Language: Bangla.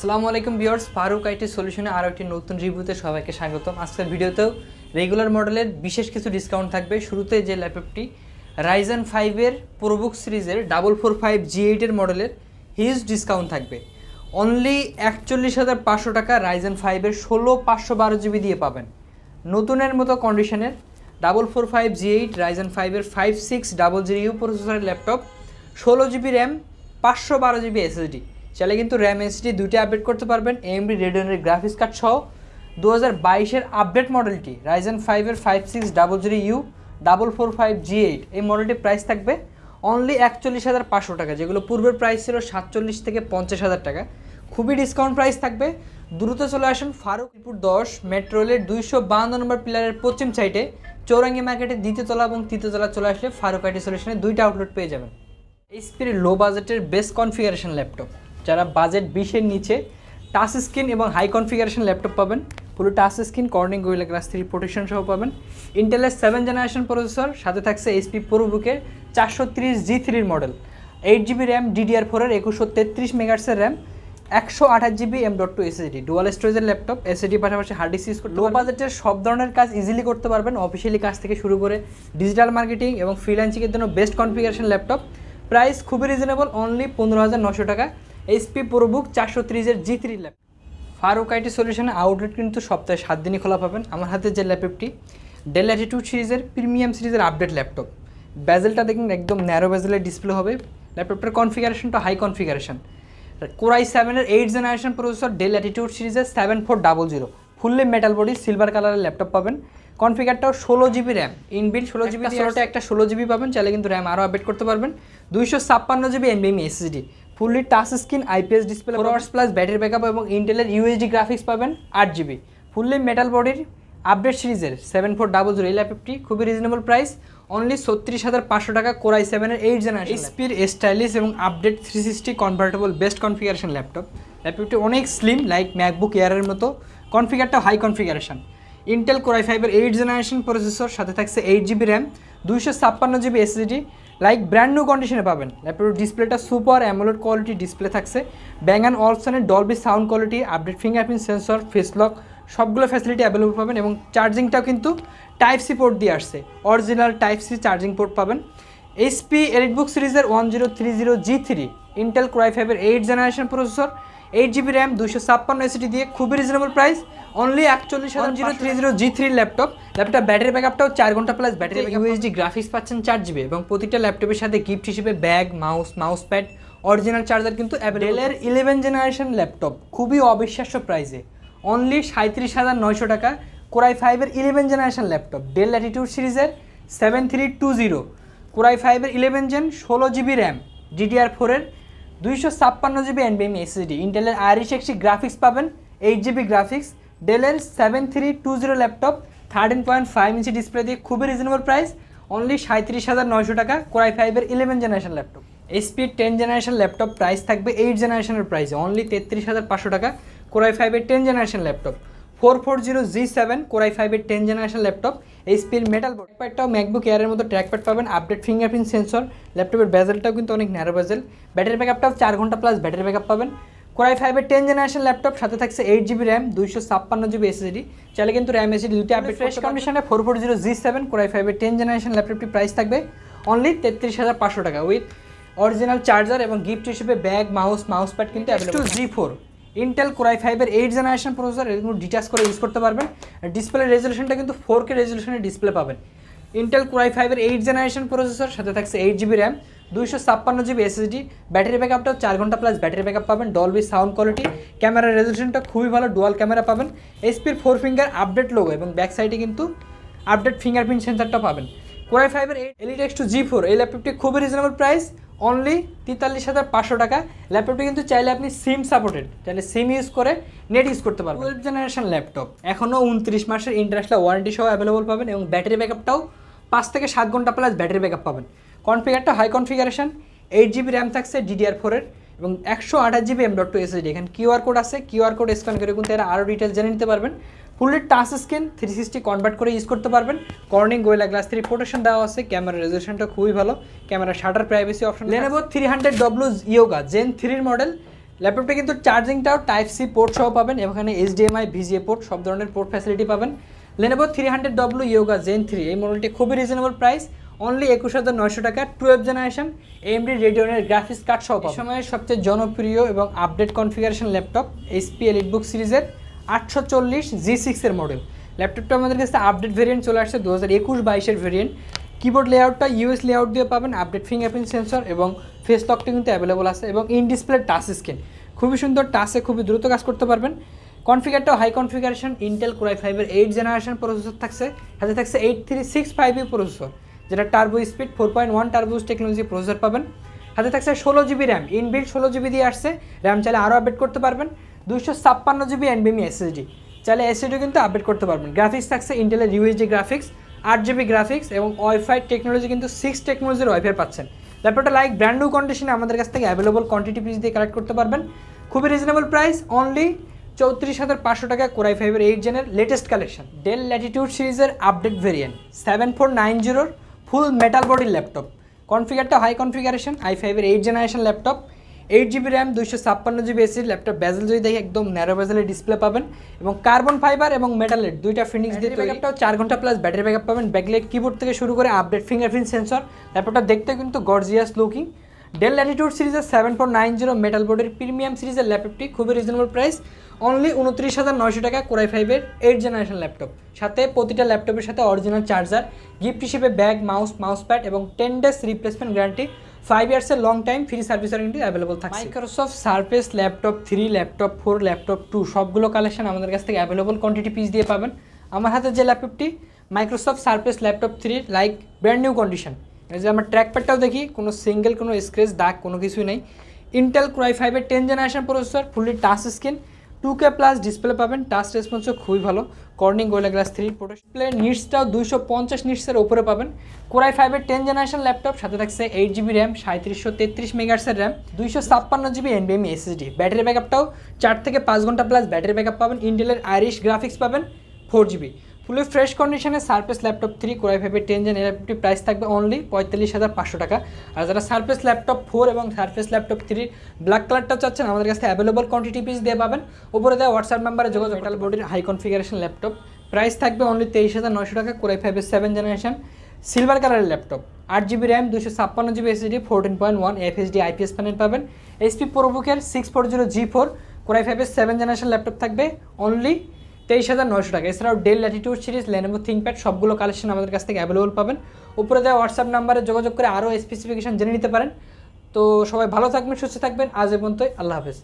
আসসালামু আলাইকুম ভিউয়ার্স, ফারুক আইটি সলিউশনে আরও একটি নতুন রিভিউতে সবাইকে স্বাগতম। আজকের ভিডিওতেও রেগুলার মডেলের বিশেষ কিছু ডিসকাউন্ট থাকবে। শুরুতে যে ল্যাপটপটি রাইজেন ফাইভের প্রোবুক সিরিজের ডাবল ফোর ফাইভ জি এইটের মডেলের হিউজ ডিসকাউন্ট থাকবে। অনলি একচল্লিশ হাজার পাঁচশো টাকা রাইজেন ফাইভের ষোলো পাঁচশো বারো জিবি দিয়ে পাবেন। নতুনের মতো কন্ডিশনের double four five G eight Ryzen ফাইভের five six double zero U প্রসেসরের ল্যাপটপ ষোলো জিবি র্যাম পাঁচশো বারো জিবি এসএসডি চাইলে কিন্তু র্যাম এসডি দুইটা আপডেট করতে পারবেন এমডি রেডিয়নের গ্রাফিক্স কার্ড সহ। দু হাজার বাইশের আপডেট মডেলটি রাইজেন ফাইভের five six double zero U double four five G eight এই মডেলটির প্রাইস থাকবে অনলি একচল্লিশ হাজার পাঁচশো টাকা, যেগুলো পূর্বের প্রাইস ছিল সাতচল্লিশ থেকে পঞ্চাশ হাজার টাকা। খুবই ডিসকাউন্ট প্রাইস থাকবে। দ্রুত চলে আসুন ফারুকপুর দশ মেট্রোলের দুইশো বাহান্ন নম্বর পিলারের পশ্চিম সাইডে চৌরাঙ্গি মার্কেটের দ্বিতীয়তলা এবং তৃতীয়তলা চলে আসলে ফারুক আইটি সলিউশনে দুইটা আউটলেট পেয়ে যাবেন। এইচপির লো বাজেটের বেস্ট কনফিগারেশন ল্যাপটপ যারা বাজেট বিশের নিচে টাচ স্ক্রিন এবং হাই কনফিগারেশন ল্যাপটপ পাবেন। পুরো touch screen Corning Gorilla glass three protection সহ পাবেন। ইন্টেলের সেভেন জেনারেশন প্রসেসর সাথে থাকছে এসপি এইচপি প্রোবুকের চারশো তিরিশ জি থ্রির model eight GB RAM DDR ফোরের একুশশো তেত্রিশ মেগার্সের র্যাম একশো আঠাশ GB M dot two SSD dual স্টোরেজের ল্যাপটপ এসএসডি পাশাপাশি হার্ড ডিস্ক ইউজ লো বাজেটের সব ধরনের কাজ ইজিলি করতে পারবেন। অফিসিয়ালি কাজ থেকে শুরু করে ডিজিটাল মার্কেটিং এবং ফ্রিল্যান্সিংয়ের জন্য বেস্ট কনফিগারেশন ল্যাপটপ প্রাইস খুবই রিজনেবল অনলি পনেরো হাজার নশো টাকা। এইচপি প্রোবুক চারশো ত্রিশের G three lap Farooq IT সলিউশনে outlet কিন্তু সপ্তাহে সাত দিনই খোলা পাবেন। আমার হাতে যে ল্যাপটপটি ডেল অ্যাটিটিউড সিরিজের প্রিমিয়াম সিরিজের আপডেট ল্যাপটপ। ব্যাজেলটা দেখুন একদম ন্যারো ব্যাজেলের ডিসপ্লে হবে। ল্যাপটপটার কনফিগারেশনটা হাই কনফিগারেশন কোরাই সেভেনের eight generation processor Dell Latitude সিরিজের seven four double zero fully metal body silver কালারের ল্যাপটপ পাবেন। কনফিগারটাও ষোলো জিবি র্যাম ইনবিল ষোলো জিবি ষোলোটা একটা ষোলো জিবি পাবেন। চাইলে কিন্তু র্যাম আরও আপডেট করতে পারবেন। দুইশো ছাপ্পান্ন GB এমবিএম SSD fully touch screen IPS display four hours plus battery backup এবং ইন্টেলের ইউএসডি গ্রাফিক্স পাবেন আট জিবি ফুললি মেটাল বডির আপডেট সিরিজের সেভেন ফোর ডাবল জিরো এই ল্যাপটপটি খুবই রিজনেবল প্রাইস অনলি ছত্রিশ হাজার পাঁচশো টাকা কোরাই সেভেনের এইট জেনারেশন স্পির স্টাইলিশ এবং update three sixty convertible best configuration laptop ল্যাপটপটি অনেক স্লিম লাইক ম্যাকবুক এয়ারের মতো। কনফিগারটা high configuration Intel core i ফাইভের এইট জেনারেশন প্রসেসর সাথে থাকছে এইট জিবি র্যাম দুইশো ছাপ্পান্ন GB SSD like brand new কন্ডিশনে পাবেন। ল্যাপটপের ডিসপ্লেটা সুপার অ্যামোলেড কোয়ালিটি ডিসপ্লে থাকছে। Bang and অলসনের Dolby sound quality update fingerprint sensor face lock সবগুলো ফ্যাসিলিটি অ্যাভেলেবল পাবেন এবং চার্জিংটাও কিন্তু টাইপ সি পোর্ট দিয়ে আসছে। Original type C charging port পাবেন। এইচপি এলিটবুক সিরিজের one zero three zero G three Intel core i ফাইভের eight generation processor eight GB RAM দুশো ছাপ্পান্ন এসিটি দিয়ে খুবই রিজনেবল প্রাইস অনলি একচল্লিশ হাজার zero three zero G three laptop laptop battery ব্যাকআপটাও চার ঘণ্টা প্লাস ব্যাটারি ইউএসডি গ্রাফিক্স পাচ্ছেন চার জিবি এবং প্রতিটা ল্যাপটপের সাথে গিফট হিসেবে bag mouse mouse pad original charger কিন্তু অ্যাভেলেবল ইলেভেন জেনারেশন ল্যাপটপ খুবই অবিশ্বাস্য প্রাইসে অনলি সাঁত্রিশ হাজার নয়শো টাকা কোরাই ফাইভের eleven generation laptop Dell Latitude সিরিজের seven three two zero core i ফাইভের ইলেভেন জেন ষোলো জিবি র্যাম ডিডিআর ফোরের দুইশো ছাপ্পান্ন জিবি এনবিএম এসএসডি ইন্টেলের আইরিশ একটি গ্রাফিক্স পাবেন এইট জিবি গ্রাফিক্স ডেলের seven three two zero laptop thirteen point five inch display দিয়ে খুবই রিজনেবল প্রাইস অনলি সাঁত্রিশ হাজার নয়শো টাকা কোরাই ফাইভের eleven generation laptop HP ten generation laptop price থাকবে এইট জেনারেশনের প্রাইসে অনলি তেত্রিশ হাজার পাঁচশো টাকা কোরাই ফাইভের ten generation laptop four four zero G seven core i ফাইভের টেন জেনারেশন ল্যাপটপ। এইচপির মেটাল ট্র্যাকপ্যাডটাও ম্যাকবুক এয়ারের মতো ট্র্যাকপ্যাড পাবেন আপডেট ফিঙ্গারপ্রিন্ট সেন্সর ল্যাপটপের ব্যাজেলটাও কিন্তু অনেক ন্যারো ব্যাজেল ব্যাটারি ব্যাকআপটাও চার ঘণ্টা প্লাস ব্যাটারি ব্যাকআপ পাবেন। কোরাই ফাইভের টেন জেনারেশন ল্যাপটপ সাথে থাকছে এইট জিবি র্যাম দুইশো ছাপ্পান্ন জিবি এসএসডি চাইলে কিন্তু র্যাম এসএসডি দুটি আপডেট ফ্রেশ কন্ডিশনে four four zero G seven core i ফাইভের টেন জেনারেশন ল্যাপটপটি প্রাইস থাকবে অনলি তেত্রিশ হাজার পাঁচশো টাকা উইথ অরিজিনাল চার্জার এবং গিফট হিসেবে ব্যাগ মাউস মাউস প্যাড কিন্তু G four Intel core i ফাইভের এইট জেনারেশন প্রসেসর এগুলো ডিটাচ করে ইউজ করতে পারবেন। ডিসপ্লে রেজলিউশনটা কিন্তু ফোর কে রেজলিউশনের ডিসপ্লে পাবেন। ইন্টেল কোরাই ফাইভের এইট জেনারেশন প্রসেসর সাথে থাকছে এইট জিবি র্যাম দুইশো ছাপ্পান্ন জিবি এসএসডি ব্যাটারি ব্যাকআপটাও চার ঘণ্টা প্লাস ব্যাটারি ব্যাকআপ পাবেন ডলবি সাউন্ড কোয়ালিটি ক্যামেরার রেজলিউশনটা খুবই ভালো ডুয়াল ক্যামেরা পাবেন। এসপির ফোর ফিঙ্গার আপডেট লোগো এবং ব্যাক সাইডে কিন্তু আপডেট ফিঙ্গারপ্রিন্ট সেন্সারটা পাবেন। কোরাই ফাইভের eight Elite X two G four এই ল্যাপটপটি খুবই রিজনেবল প্রাইস অনলি তেতাল্লিশ হাজার পাঁচশো টাকা। ল্যাপটপটি কিন্তু চাইলে আপনি সিম সাপোর্টেড চাইলে সিম ইউজ করে নেট ইউজ করতে পারবেন। টুয়েলভ জেনারেশন ল্যাপটপ এখনও উনত্রিশ মাসের ইন্টারন্যাশনাল ওয়ারেন্টি সহ অ্যাভেলেবল পাবেন এবং ব্যাটারি ব্যাকআপটাও পাঁচ থেকে সাত ঘণ্টা প্লাস ব্যাটারি ব্যাকআপ পাবেন। কনফিগারটা high configuration eight GB RAM থাকছে ডিডিআর ফোরের এবং একশো আঠাশ GB M dot two SSD এখানে কিউআর কোড আছে কিউআর কোড স্ক্যান করে কিন্তু এরা আরও ডিটেলস জেনে নিতে পারবেন। Fully touch screen three sixty convert করে ইউজ করতে পারবেন। Corning Gorilla glass three protection দেওয়া আছে ক্যামেরা রেজলিউশনটা খুবই ভালো। Camera shutter privacy option Lenovo three hundred W Yoga gen থ্রির মডেল ল্যাপটপটা কিন্তু চার্জিংটাও টাইপ সি পোর্ট সহ পাবেন এখানে এইচডিএমআই ভিজিএ পোর্ট সব ধরনের পোর্ট ফ্যাসিলিটি পাবেন। Lenovo three hundred W Yoga gen three এই মডেলটি খুবই রিজনেবল প্রাইস অনলি একুশ হাজার নয়শো টাকা টুয়েলভ জেনারেশন এমডি রেডিওনের গ্রাফিক্স কার্ড সহ সময়ের সবচেয়ে জনপ্রিয় এবং update configuration laptop HP EliteBook সিরিজের আটশো চল্লিশ জি সিক্সের মডেল ল্যাপটপটা আমাদের কাছে আপডেট ভেরিয়েন্ট চলে আসছে দু হাজার একুশ বাইশের ভেরিয়েন্ট কিবোর্ড লেআউটটা ইউএস লেআউট দিয়ে পাবেন আপডেট ফিঙ্গারপ্রিন্ট সেন্সর এবং ফেস লকটা কিন্তু অ্যাভেলেবল আছে এবং ইন ডিসপ্লে টাচ স্ক্রিন খুবই সুন্দর টাচে খুবই দ্রুত কাজ করতে পারবেন। কনফিগারটাও high configuration Intel core i ফাইভের এইট জেনারেশন প্রসেসর থাকছে, সাথে থাকছে eight three six five processor যেটা turbo speed four point one turbos technology processor পাবেন। হাতে থাকছে ষোলো জিবি র্যাম ইনবিল্ড ষোলো জিবি দিয়ে আসছে। র্যাম চাইলে আরও আপডেট করতে পারবেন। দুশো ছাপ্পান্ন জিবি এনবিএমি এসএসডি চাইলে এসএসডিও কিন্তু আপডেট করতে পারবেন। গ্রাফিক্স থাকছে ইন্টেলের ইউএসডি গ্রাফিক্স আট জিবি গ্রাফিক্স এবং ওয়াইফাই টেকনোলজি কিন্তু সিক্স টেকনোলজির ওয়াইফাই পাচ্ছেন। ল্যাপটপটা লাইক ব্র্যান্ড নিউ কন্ডিশনে আমাদের কাছ থেকে অ্যাভেলেবল কোয়ান্টিটি পিস দিয়ে কালেক্ট করতে পারবেন। খুবই রিজনেবল প্রাইস অনলি চৌত্রিশ হাজার পাঁচশো টাকা কোরাই ফাইভের এইট জেনের লেটেস্ট কালেকশন ডেল ল্যাটিটিউড সিরিজের update variant seven four nine জিরোর ফুল মেটাল বডির ল্যাপটপ কনফিগারটা হাই কনফিগারেশন আই ফাইভের eight generation laptop eight GB RAM দুইশো ছাপ্পান্ন জিবি এসির ল্যাপটপ বেজেল যদি দেখি একদম ন্যারো ব্যাজেলের ডিসপ্লে পাবেন। এবং কার্বন ফাইবার এবং মেটালের দুইটা ফিনিক্স দিয়ে ব্যাকআপটাও চার ঘণ্টা প্লাস ব্যাটারি ব্যাকআপ পাবেন। ব্যাকলাইট কিবোর্ড থেকে শুরু করে আপডেট ফিঙ্গারপ্রিন্ট সেন্সর ল্যাপটপটা দেখতে কিন্তু গর্জিয়াস লুকিং ডেল ল্যাটিটিউড সিরিজের seven four nine zero metal বোর্ডের প্রিমিয়াম সিরিজের ল্যাপটপটি খুবই রিজনেবল প্রাইস অনলি উনত্রিশ হাজার নয়শো টাকা কোরাই ফাইভের এইট জেনারেশন ল্যাপটপ সাথে প্রতিটা ল্যাপটপের সাথে অরিজিনাল চার্জার গিফট হিসেবে ব্যাগ মাউস মাউস প্যাড এবং ten days replacement guarantee five ইয়ার্সের long time free service warranty available থাকে Microsoft Surface laptop three laptop four laptop two সবগুলো কালেকশন আমাদের কাছ থেকে অ্যাভেলেবল কোয়ান্টিটি পিস দিয়ে পাবেন। আমার হাতে যে ল্যাপটপটি Microsoft Surface laptop three like brand new condition এই যে আমার ট্র্যাক প্যাডটাও দেখি, কোনো সিঙ্গেল কোনো স্ক্রেচ দাগ, কোনো কিছুই নেই। ইন্টেল ক্রাই ফাইভের ten generation processor fully touch screen two K plus display পাবেন টাচ রেসপন্সও খুবই ভালো। Corning Gorilla glass three display নিটসটাও দুইশো পঞ্চাশ নিটসের ওপরে পাবেন। কোরাই ফাইভের টেন জেনারেশন ল্যাপটপ সাথে থাকছে এইট জিবি র্যাম সাঁত্রিশশো তেত্রিশ মেগার্সের র্যাম দুইশো ছাপ্পান্ন জিবি এনবিএমি এসএসডি ব্যাটারি ব্যাকআপটাও চার থেকে পাঁচ ঘণ্টা প্লাস ব্যাটারি ব্যাকআপ পাবেন। ইন্টেলের আইরিশ গ্রাফিক্স পাবেন ফোর জিবি ফুলি ফ্রেশ কন্ডিশনে Surface laptop three core i ফাইভের টেন জেন ল্যাপটপটি প্রাইস থাকবে অনলি পঁয়তাল্লিশ হাজার পাঁচশো টাকা। আর যারা সার্ফেস ল্যাপটপ ফোর এবং সার্ফেস ল্যাপটপ থ্রি ব্ল্যাক কালারটা চাচ্ছেন, আমাদের কাছে অ্যাভেলেবল কোয়ান্টিটি পিস দিয়ে পাবেন। উপরে দেওয়া হোয়াটসঅ্যাপ নাম্বারে যোগাযোগ মেটাল বডির হাই কনফিগারেশন ল্যাপটপ প্রাইস থাকবে অনলি তেইশ হাজার নয়শো টাকা কোরাই ফাইভের সেভেন জেনারেশন সিলভার কালারের ল্যাপটপ আট জিবি র্যাম দুশো ছাপ্পান্ন GB SSD fourteen point one FHD IPS panel পাবেন। HP প্রোবুকের six four zero G four core i ফাইভের সেভেন জেনারেশন ল্যাপটপ থাকবে অনলি তেইশ হাজার নয়শো টাকা। এছাড়াও Dell Latitude series Lenovo ThinkPad সবগুলো কালেকশন আমাদের কাছ থেকে অ্যাভেলেবল পাবেন। উপরে দেওয়া হোয়াটসঅ্যাপ নাম্বারে যোগাযোগ করে আরও স্পেসিফিকেশন জেনে নিতে পারেন। তো সবাই ভালো থাকবেন, সুস্থ থাকবেন। আজ এ পর্যন্তই, আল্লাহ হাফেজ।